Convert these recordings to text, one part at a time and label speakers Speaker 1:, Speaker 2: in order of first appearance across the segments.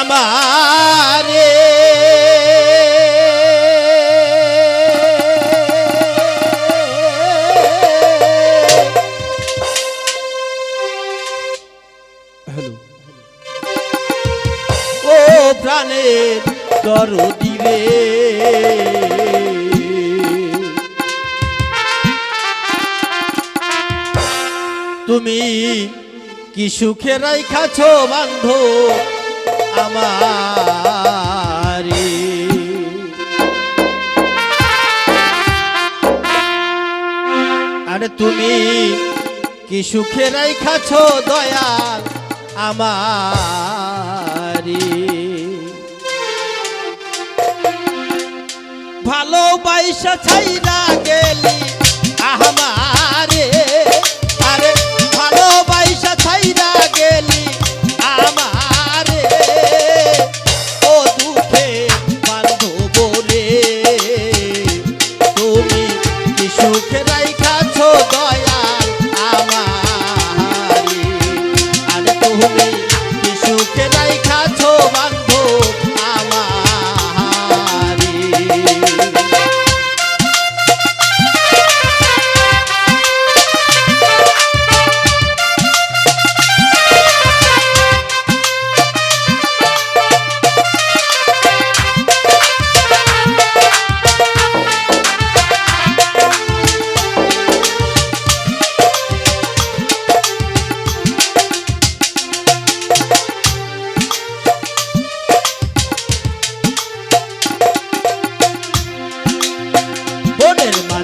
Speaker 1: আমারে। ও প্রাণের দরদি রে। তুমি কি সুখে রাইখাছ বান্ধ আমারে। আরে তুমি কি সুখে রাইখাছ দয়াল আমারে? ভালোবাসা ছাইরা গেলি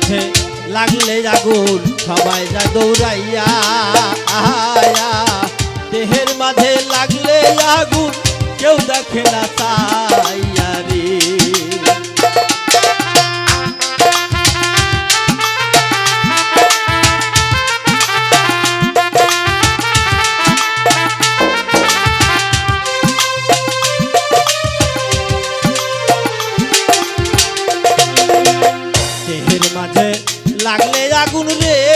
Speaker 1: মাঝে লাগলে আগুন, সবাই যা দৌড়াইয়া আয়া দেহের মাঝে লাগলে আগুন, কেউ দেখে না তাইয়া আগুন রে।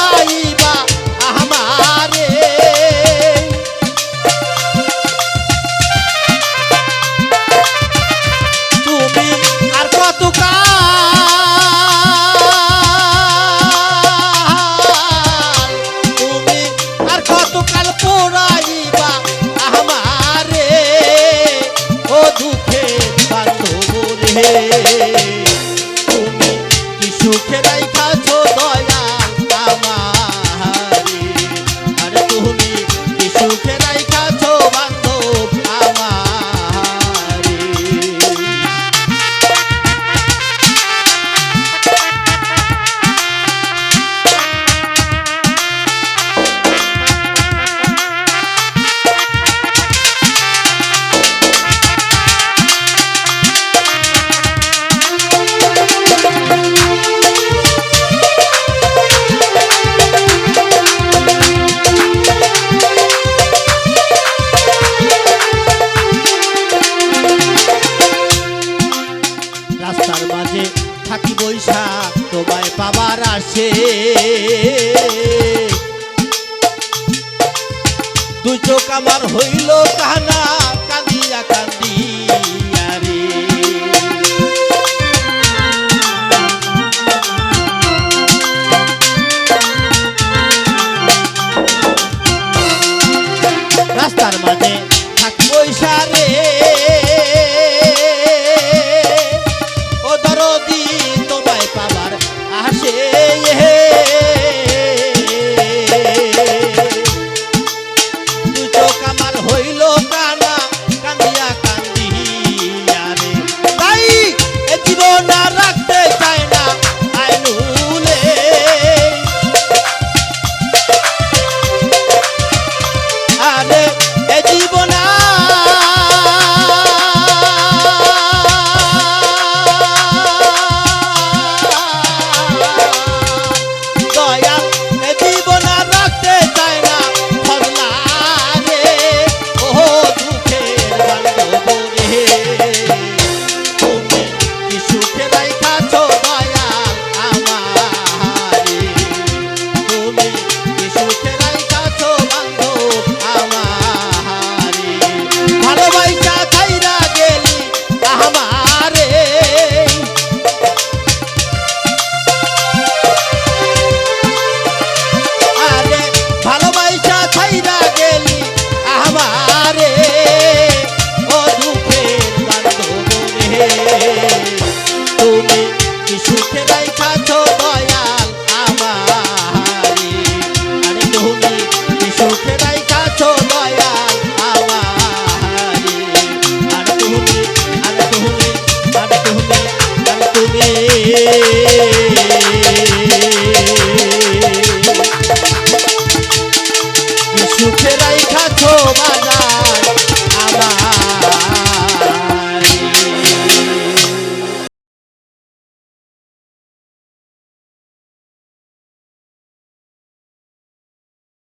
Speaker 1: তোমায় পাবার আসে। তুই চোখ আমার হইল কানা।